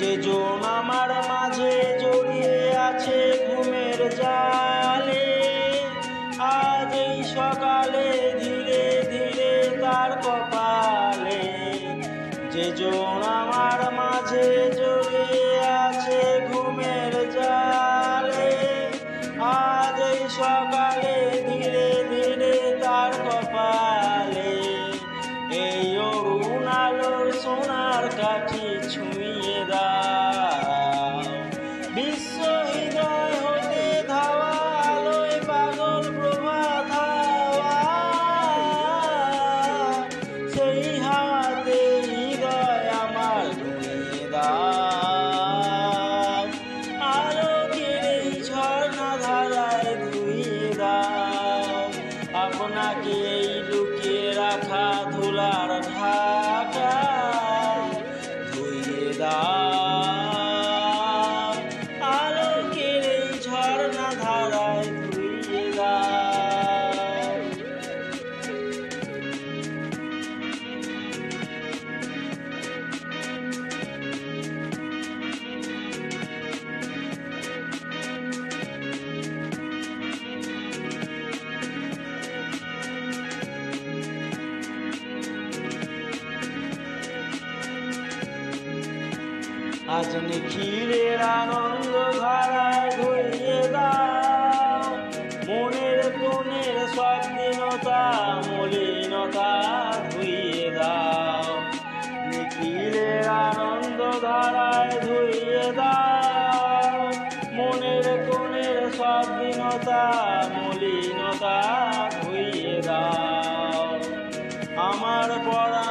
যে জন আমার মাঝে জড়িয়ে আছে ঘুমের জালে। আজ এই সকালে ধীরে ধীরে তার কপালে যে জন আমার মাঝে জড়িয়ে আছে ঘুমের জালে। আজ এই সকালে ধীরে ধীরে তার কপালে এই অরুণ আলোর সোনার কাঠি ছুঁয়ে দাও বিশ্ব হৃদয় হতে ধাওয়া, আলোয় পাগল প্রভাত হাওয়া। সেই হাতে হৃদয় আমার ধুয়ে দাও ঝর্ণা ধারায় ধুয়ে দাও আপনাকে এই আজ নিখিলের আনন্দ ধারায় ধরিয়ে দাও। মনের কোণের স্বাধীনতা, মলিনতা ধুইয়ে দাও। নিখিলের আনন্দ ধারায় ধুইয়ে দাও। মনের কোণের স্বাধীনতা, মলিনতা ধুইয়ে দাও। আমার পরাণ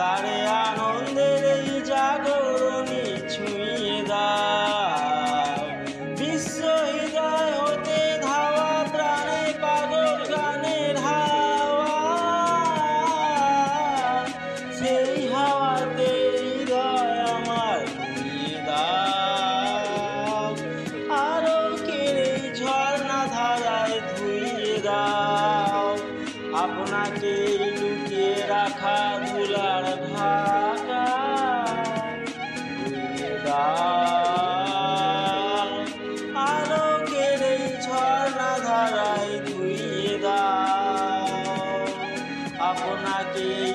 তারে আনন্দের এই জাগরণী ছুঁয়ে দাও। বিশ্ব হৃদয় হতে ধাওয়া প্রাণে পাগল গানের হাওয়া। সেই হাওয়াতে হৃদয় আমার দাও। আলোকের এই ঝর্ণা ধারায় ধুইয়ে দাও। আপনাকে লুকিয়ে রাখা দাও